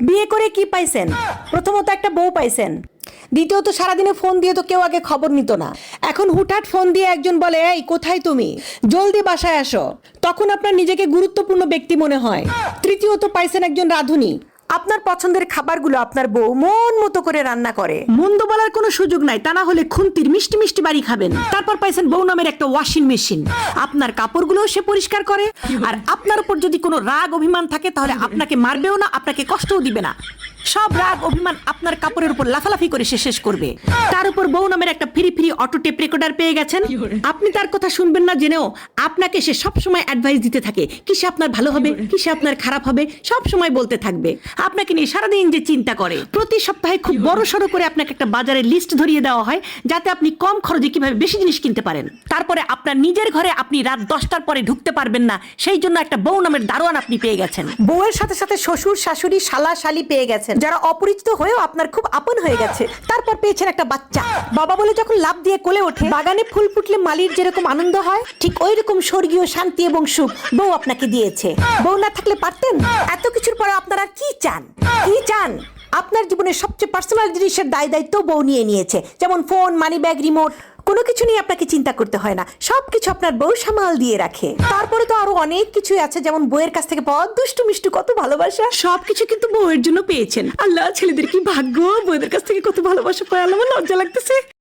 বিয়ে করে কি পাইছেন? প্রথমত একটা বউ পাইছেন। দ্বিতীয়ত সারাদিনে ফোন দিয়ে তো কেউ আগে খবর নিত না। এখন হুটহাট ফোন দিয়ে একজন বলে, এই, কোথায় তুমি? জলদি বাসায় আসো। তখন আপনার নিজেকে গুরুত্বপূর্ণ ব্যক্তি মনে হয়। তৃতীয়ত পাইছেন একজন রাঁধুনি। আপনার পছন্দের খাবারগুলো আপনার বউ মন মতো করে রান্না করে। মন্দ বলার কোনো সুযোগ নাই, তা না হলে খুন্তির মিষ্টি মিষ্টি বাড়ি খাবেন। তারপর পাইছেন বউ নামের একটা ওয়াশিং মেশিন আপনার কাপড়গুলো সে পরিষ্কার করে। আর আপনার উপর যদি কোনো রাগ, অভিমান থাকে, তাহলে আপনাকে মারবেও না, আপনাকে কষ্টও দিবে না। সব রাগ অভিমান আপনার কাপড়ের উপর লাফালাফি করে সে শেষ করবে। তার উপর বউ নামের একটা free free auto tape recorder পেয়ে গেছেন। আপনি তার কথা শুনবেন না জেনেও আপনাকে সে সব সময় অ্যাডভাইস দিতে থাকে। কিসে আপনার ভালো হবে কিসে আপনার খারাপ হবে সব সময় বলতে থাকবে। আপনাকে নিয়ে সারাদিন যে চিন্তা করে প্রতি সপ্তাহে খুব বড় সড়ো করে আপনাকে একটা বাজারের লিস্ট ধরিয়ে দেওয়া হয় যাতে আপনি কম খরচে কীভাবে বেশি জিনিস কিনতে পারেন। তারপরে আপনার নিজের ঘরে আপনি রাত দশটার পরে ঢুকতে পারবেন না সেই জন্য একটা বউ নামের দারোয়ান আপনি পেয়ে গেছেন। বউয়ের সাথে সাথে শ্বশুর শাশুড়ি শালা শালি পেয়ে গেছেন। যারা অপরিচিত হয়েও আপনার খুব আপন হয়ে গেছে, তারপর পেয়েছেন একটা বাচ্চা। বাবা বলে যখন লাভ দিয়ে কোলে ওঠে, বাগানে ফুল ফুটলে মালির যেরকম আনন্দ হয়, ঠিক ওই রকম স্বর্গীয় শান্তি এবং সুখ বউ আপনাকে দিয়েছে। বউ না থাকলে পারতেন? এত কিছুর পরে আপনারা কি চান? কি চান? আপনার জীবনের সবচেয়ে পার্সোনাল জিনিসের দায় দায়িত্ব বউ নিয়ে নিয়েছে, যেমন ফোন মানি ব্যাগ রিমোট কোনো কিছু নিয়ে আপনাকে চিন্তা করতে হয় না। সব কিছু আপনার বউ সামাল দিয়ে রাখে। তারপরে তো আরও অনেক কিছু আছে যেমন বউয়ের কাছ থেকে পাওয়া দুষ্টু মিষ্টু কত ভালোবাসা। সবকিছু কিন্তু বউয়ের জন্য পেয়েছেন। আল্লাহ, ছেলেদের কি ভাগ্য? বউদের কাছ থেকে কত ভালোবাসা পায়? আল্লাহ লজ্জা লাগতেছে।